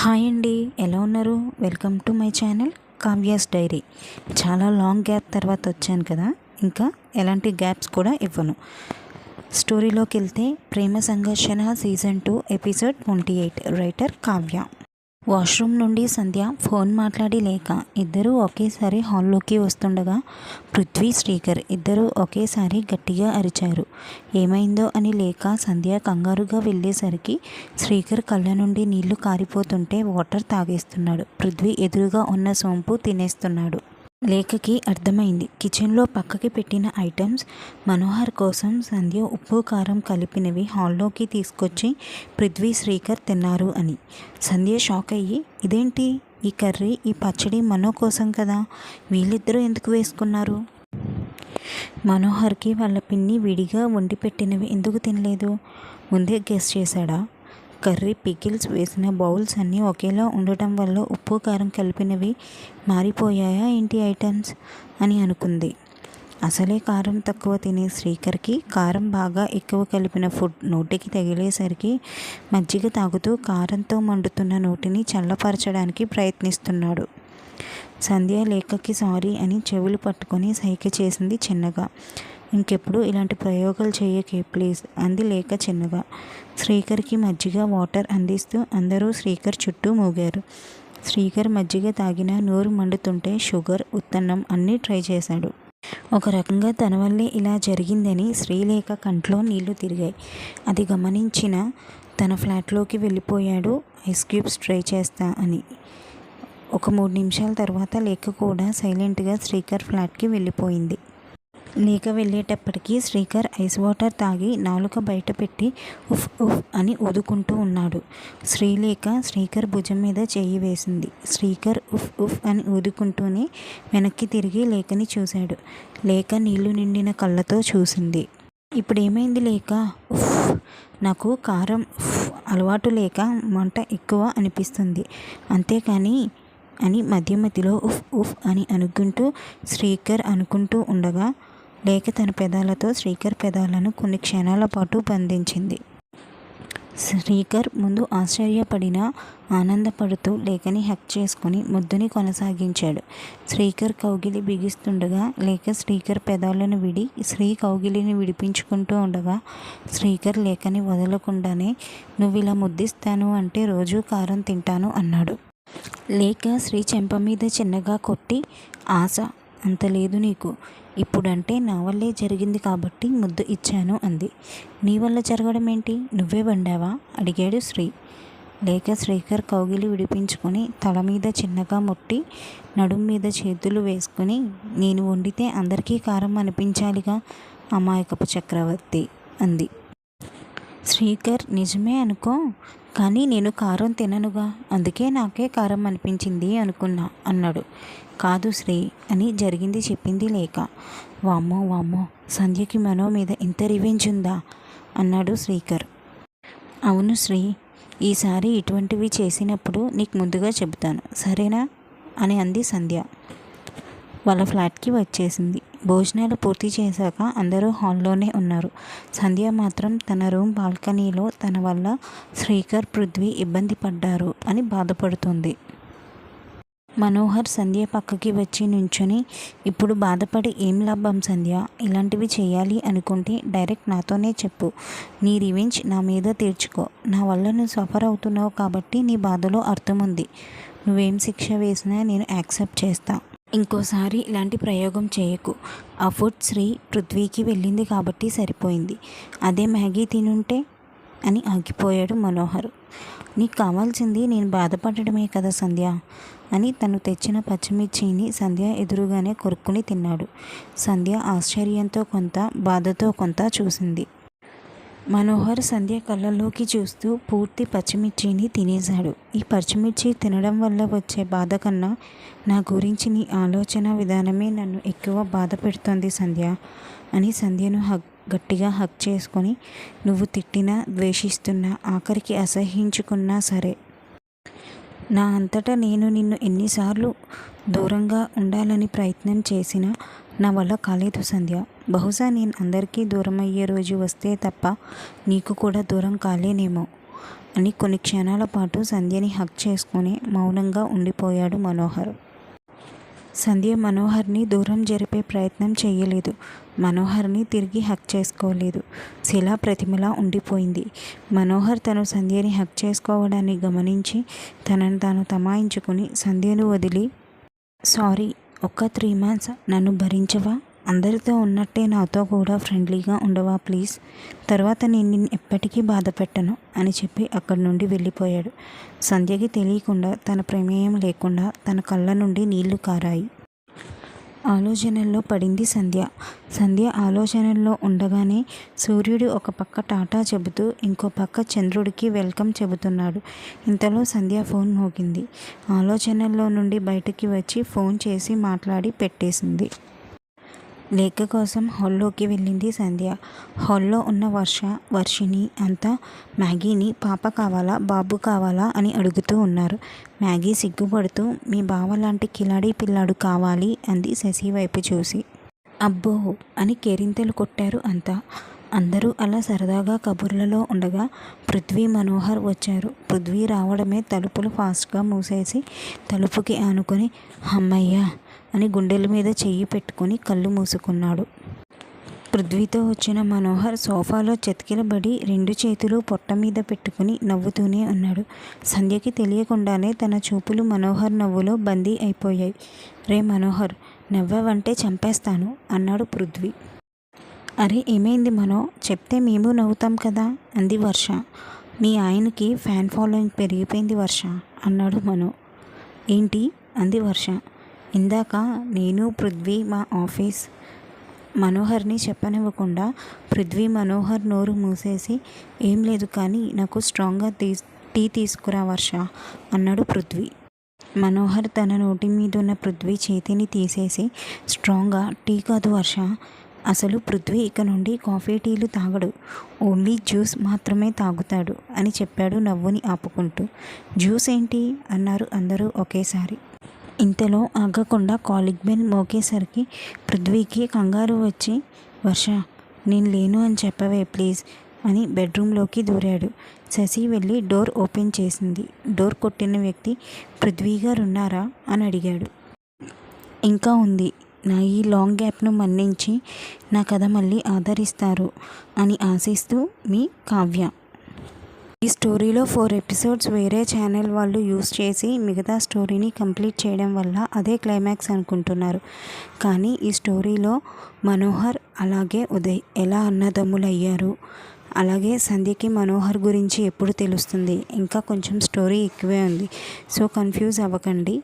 Hi అండి. ఎలా ఉన్నారు? Welcome to my channel Kavya's diary. చాలా లాంగ్ గ్యాప్ తర్వాత వచ్చాను కదా. ఇంకా ఎలాంటి గ్యాప్స్ కూడా ఇవ్వను. స్టోరీలోకి వెళ్తే Prema Sangharshana season two episode twenty eight. Writer Kavya. Washroom నుండి సంధ్య ఫోన్ మాట్లాడి లేక ఇద్దరూ ఒకేసారి హాల్లోకి వస్తుండగా పృథ్వీ శ్రీకర్ ఇద్దరూ ఒకేసారి గట్టిగా అరిచారు. ఏమైందో అని లేక సంధ్య కంగారుగా వెళ్ళేసరికి శ్రీకర్ కళ్ళ నుండి నీళ్ళు కారిపోతుంటే వాటర్ తాగేస్తున్నాడు. పృథ్వీ ఎదురుగా ఉన్న సోంపు తినేస్తున్నాడు. లేఖకి అర్థమైంది. కిచెన్లో పక్కకి పెట్టిన ఐటమ్స్ మనోహర్ కోసం సంధ్య ఉప్పు కారం కలిపినవి హాల్లోకి తీసుకొచ్చి పృథ్వీ శ్రీకర్ తిన్నారు అని. సంధ్య షాక్ అయ్యి ఇదేంటి? ఈ కర్రీ ఈ పచ్చడి మనో కోసం కదా? వీళ్ళిద్దరూ ఎందుకు వేసుకున్నారు? మనోహర్కి వాళ్ళ పిన్ని విడిగా వండి పెట్టినవి ఎందుకు తినలేదు? ముందే గెస్ట్ చేశాడా? కర్రీ పికిల్స్ వేసిన బౌల్స్ అన్నీ ఒకేలా ఉండటం వల్ల ఉప్పు కారం కలిపినవి మారిపోయాయా? ఏంటి ఐటమ్స్? అని అనుకుంది. అసలే కారం తక్కువ తినే శ్రీకర్కి కారం బాగా ఎక్కువ కలిపిన ఫుడ్ నోటికి తగిలేసరికి మజ్జిగ తాగుతూ కారంతో మండుతున్న నోటిని చల్లపరచడానికి ప్రయత్నిస్తున్నాడు. సంధ్య లేఖకి సారీ అని చెవులు పట్టుకొని సైగ చేసింది చిన్నగా. ఇంకెప్పుడు ఇలాంటి ప్రయోగాలు చేయకే ప్లీజ్ అంది లేక చిన్నగా. శ్రీకర్కి మజ్జిగ వాటర్ అందిస్తూ అందరూ శ్రీకర్ చుట్టూ మూగారు. శ్రీకర్ మజ్జిగ తాగిన నోరు మండుతుంటే షుగర్ ఉత్తన్నం అన్నీ ట్రై చేశాడు. ఒక రకంగా తన వల్లే ఇలా జరిగిందని శ్రీలేఖ కంట్లో నీళ్ళు తిరిగాయి. అది గమనించిన తన ఫ్లాట్లోకి వెళ్ళిపోయాడు. ఐస్ క్యూబ్స్ ట్రై చేస్తా అని. ఒక మూడు నిమిషాల తర్వాత లేఖ కూడా సైలెంట్గా శ్రీకర్ ఫ్లాట్కి వెళ్ళిపోయింది. లేక వెళ్ళేటప్పటికీ శ్రీకర్ ఐస్ వాటర్ తాగి నాలుక బయట పెట్టి ఉఫ్ ఉఫ్ అని ఊదుకుంటూ ఉన్నాడు. శ్రీలేఖ శ్రీకర్ భుజం మీద చేయి వేసింది. శ్రీకర్ ఉఫ్ ఉఫ్ అని ఊదుకుంటూనే వెనక్కి తిరిగి లేఖని చూశాడు. లేఖ నీళ్ళు నిండిన కళ్ళతో చూసింది. ఇప్పుడు ఏమైంది లేక ఉఫ్ నాకు కారం ఉఫ్ అలవాటు లేక మంట ఎక్కువ అనిపిస్తుంది. అంతేకాని అని మధ్య మధ్యలో ఉఫ్ ఉఫ్ అని అనుకుంటూ శ్రీకర్ అనుకుంటూ ఉండగా లేఖ తన పెదాలతో శ్రీకర్ పెదాలను కొన్ని క్షణాల పాటు బంధించింది. శ్రీకర్ ముందు ఆశ్చర్యపడిన ఆనందపడుతూ లేఖని హక్ చేసుకుని ముద్దుని కొనసాగించాడు. శ్రీకర్ కౌగిలి బిగిస్తుండగా లేఖ శ్రీకర్ పెదాలను విడి శ్రీ కౌగిలిని విడిపించుకుంటూ ఉండగా శ్రీకర్ లేఖని వదలకుండానే నువ్వు ఇలా ముద్దిస్తాను అంటే రోజూ కారం తింటాను అన్నాడు. లేక శ్రీ చెంప మీద చిన్నగా కొట్టి ఆశ అంత లేదు నీకు. ఇప్పుడంటే నా వల్లే జరిగింది కాబట్టి ముద్దు ఇచ్చాను అంది. నీ వల్ల జరగడం ఏంటి? నువ్వే వండావా? అడిగాడు శ్రీ. లేక శ్రీకర్ కౌగిలి విడిపించుకొని తల మీద చిన్నగా ముట్టి నడుం మీద చేతులు వేసుకుని నేను వండితే అందరికీ కారం అనిపించాలిగా? అమాయకపు చక్రవర్తి అంది. శ్రీకర్ నిజమే అనుకో. కానీ నేను కారం తిననుగా అందుకే నాకే కారం అనిపించింది అనుకున్నా అన్నాడు. కాదు శ్రీ అని జరిగింది చెప్పింది లేక. వామ్మో వామ్మో సంధ్యకి మనో మీద ఇంత రివెంజ్ ఉందా? అన్నాడు శ్రీకర్. అవును శ్రీ ఈసారి ఇటువంటివి చేసినప్పుడు నీకు ముందుగా చెబుతాను సరేనా? అని అంది సంధ్య. వాళ్ళ ఫ్లాట్కి వచ్చేసింది. భోజనాలు పూర్తి చేశాక అందరూ హాల్లోనే ఉన్నారు. సంధ్య మాత్రం తన రూమ్ బాల్కనీలో తన వల్ల శ్రీకర్ పృథ్వీ ఇబ్బంది పడ్డారు అని బాధపడుతుంది. మనోహర్ సంధ్య పక్కకి వచ్చి నుంచుని ఇప్పుడు బాధపడి ఏం లాభం సంధ్య? ఇలాంటివి చేయాలి అనుకుంటే డైరెక్ట్ నాతోనే చెప్పు. నీ రివెంజ్ నా మీద తీర్చుకో. నా వల్ల నువ్వు సఫర్ అవుతున్నావు కాబట్టి నీ బాధలో అర్థం ఉంది నువ్వేం శిక్ష వేసినా నేను యాక్సెప్ట్ చేస్తా. ఇంకోసారి ఇలాంటి ప్రయోగం చేయకు. ఆ ఫుడ్ శ్రీ పృథ్వీకి వెళ్ళింది కాబట్టి సరిపోయింది. అదే మ్యాగీ తినుంటే అని ఆగిపోయాడు మనోహర్. నీకు కావాల్సింది నేను బాధపడటమే కదా సంధ్య అని తను తెచ్చిన పచ్చిమిర్చిని సంధ్య ఎదురుగానే కొరుక్కుని తిన్నాడు. సంధ్య ఆశ్చర్యంతో కొంత బాధతో కొంత చూసింది. మనోహర్ సంధ్య కళ్ళల్లోకి చూస్తూ పూర్తి పచ్చిమిర్చిని తినేశాడు. ఈ పచ్చిమిర్చి తినడం వల్ల వచ్చే బాధ కన్నా నా గురించి నీ ఆలోచన విధానమే నన్ను ఎక్కువ బాధ పెడుతోంది సంధ్య అని సంధ్యను హక్ గట్టిగా హక్ చేసుకొని నువ్వు తిట్టినా ద్వేషిస్తున్నా ఆఖరికి అసహించుకున్నా సరే. నా అంతటా నేను నిన్ను ఎన్నిసార్లు దూరంగా ఉండాలని ప్రయత్నం చేసినా నా వల్ల కాలేదు సంధ్య. బహుశా నేను అందరికీ దూరం అయ్యే రోజు వస్తే తప్ప నీకు కూడా దూరం కాలేనేమో అని కొన్ని క్షణాల పాటు సంధ్యని హక్ చేసుకుని మౌనంగా ఉండిపోయాడు మనోహర్. సంధ్య మనోహర్ని దూరం జరిపే ప్రయత్నం చేయలేదు. మనోహర్ని తిరిగి హక్ చేసుకోలేదు. శిలా ప్రతిమలా ఉండిపోయింది. మనోహర్ తను సంధ్యని హక్ చేసుకోవడాన్ని గమనించి తనను తాను తమాయించుకుని సంధ్యను వదిలి. సారీ ఒక్క త్రీ మంత్స్ నన్ను భరించవా? అందరితో ఉన్నట్టే నాతో కూడా ఫ్రెండ్లీగా ఉండవా ప్లీజ్? తర్వాత నేను నిన్ను ఎప్పటికీ బాధ పెట్టను అని చెప్పి అక్కడి నుండి వెళ్ళిపోయాడు. సంధ్యకి తెలియకుండా తన ప్రమేయం లేకుండా తన కళ్ళ నుండి నీళ్ళు కారాయి. ఆలోచనల్లో పడింది సంధ్య. సంధ్య ఆలోచనల్లో ఉండగానే సూర్యుడు ఒక పక్క టాటా చెబుతూ ఇంకో పక్క చంద్రుడికి వెల్కమ్ చెబుతున్నాడు. ఇంతలో సంధ్య ఫోన్ మోగింది. ఆలోచనల్లో నుండి బయటికి వచ్చి ఫోన్ చేసి మాట్లాడి పెట్టేసింది. లేఖ కోసం హాల్లోకి వెళ్ళింది సంధ్య. హాల్లో ఉన్న వర్ష వర్షిని అంతా మ్యాగీని పాప కావాలా బాబు కావాలా అని అడుగుతూ ఉన్నారు. మ్యాగీ సిగ్గుపడుతూ మీ బావ లాంటి కిలాడి పిల్లాడు కావాలి అంది శశి వైపు చూసి. అబ్బో అని కేరింతలు కొట్టారు అంతా. అందరూ అలా సరదాగా కబుర్లలో ఉండగా పృథ్వీ మనోహర్ వచ్చారు. పృథ్వీ రావడమే తలుపులు ఫాస్ట్గా మూసేసి తలుపుకి ఆనుకొని అమ్మయ్యా అని గుండెల మీద చెయ్యి పెట్టుకొని కళ్ళు మూసుకున్నాడు. పృథ్వీతో వచ్చిన మనోహర్ సోఫాలో చెతికిలబడి రెండు చేతులు పొట్ట మీద పెట్టుకుని నవ్వుతూనే ఉన్నాడు. సంధ్యకి తెలియకుండానే తన చూపులు మనోహర్ నవ్వులో బందీ అయిపోయాయి. రే మనోహర్ నవ్వవంటే చంపేస్తాను అన్నాడు పృథ్వీ. అరే ఏమైంది మనో? చెప్తే మేము నవ్వుతాం కదా అంది వర్ష. నీ ఆయనకి ఫ్యాన్ ఫాలోయింగ్ పెరిగిపోయింది వర్ష అన్నాడు మనో. ఏంటి? అంది వర్ష. ఇందాక నేను పృథ్వీ మా ఆఫీస్ మనోహర్ని చెప్పనివ్వకుండా పృథ్వీ మనోహర్ నోరు మూసేసి ఏం లేదు కానీ నాకు స్ట్రాంగ్గా తీ టీ తీసుకురా వర్ష అన్నాడు పృథ్వీ. మనోహర్ తన నోటి మీద ఉన్న పృథ్వీ చేతిని తీసేసి స్ట్రాంగ్గా టీ కాదు వర్ష అసలు పృథ్వీ ఇక నుండి కాఫీ టీలు తాగడు. ఓన్లీ జ్యూస్ మాత్రమే తాగుతాడు అని చెప్పాడు నవ్వుని ఆపుకుంటూ. జ్యూస్ ఏంటి? అన్నారు అందరూ ఒకేసారి. ఇంతలో ఆగకుండా కాలిక్ బెల్ మోకేసరికి పృథ్వీకి కంగారు వచ్చి వర్ష నేను లేను అని చెప్పవే ప్లీజ్ అని బెడ్రూమ్లోకి దూరాడు. శశి వెళ్ళి డోర్ ఓపెన్ చేసింది. డోర్ కొట్టిన వ్యక్తి పృథ్వీ గారు ఉన్నారా అని అడిగాడు. ఇంకా ఉంది. నా ఈ లాంగ్ గ్యాప్ను మన్నించి నా కథ మళ్ళీ ఆదరిస్తారు అని ఆశిస్తూ మీ కావ్య. ఈ స్టోరీలో ఫోర్ ఎపిసోడ్స్ వేరే ఛానల్ వాళ్ళు యూస్ చేసి మిగతా స్టోరీని కంప్లీట్ చేయడం వల్ల అదే క్లైమాక్స్ అనుకుంటున్నారు. కానీ ఈ స్టోరీలో మనోహర్ అలాగే ఉదయ్ ఎలా అన్నదమ్ములు అయ్యారు అలాగే సంధ్యకి మనోహర్ గురించి ఎప్పుడు తెలుస్తుంది? ఇంకా కొంచెం స్టోరీ ఎక్కువే ఉంది. సో కన్ఫ్యూజ్ అవ్వకండి.